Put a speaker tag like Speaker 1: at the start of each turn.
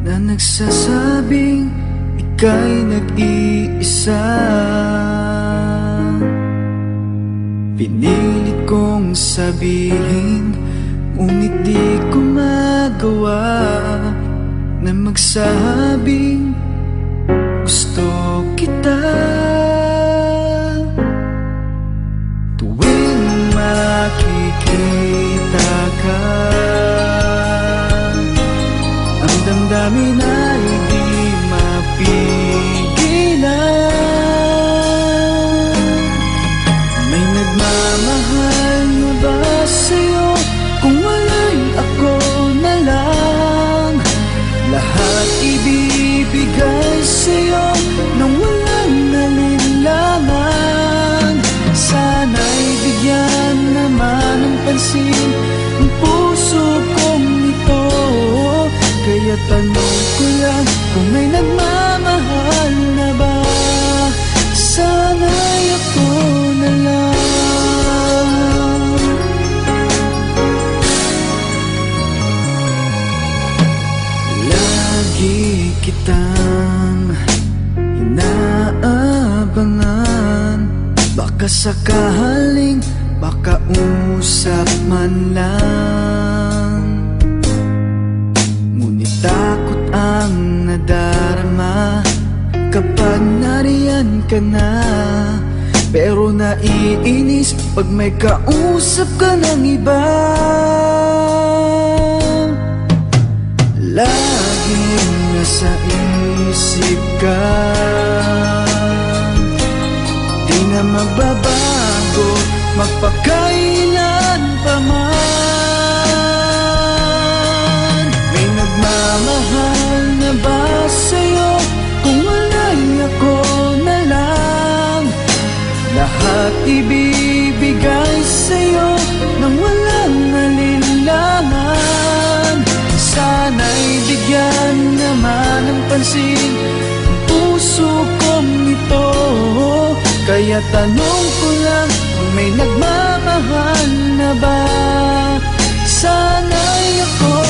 Speaker 1: Na nagsasabing ika'y nag-iisa. Pinilit kong sabihin Ngunit di ko magawa Na magsabing Ang damdamin ay di mapigilan. May nagmamahal na ba sa'yo? Kung wala'y ako na lang Lahat ibibigay sa'yo Nang walang nalinlangan Sana'y bigyan naman ng pansin Kaya tanong ko lang Kung may nagmamahal na ba. Sana'y ako na lang. Lagi kitang inaabangan. Baka sakaling makausap man lang nadarama Kapag nariyan ka na Pero naiinis pag may kausap ka ng iba. Laging nasa isip ka. Di na magbabago Magpakailan pa man Lahat ibibigay sa'yo Nang walang nalinlangan Sana'y bigyan naman ng pansin Ang puso kong ito. Kaya tanong ko lang Kung may nagmamahal na ba? Sana'y ako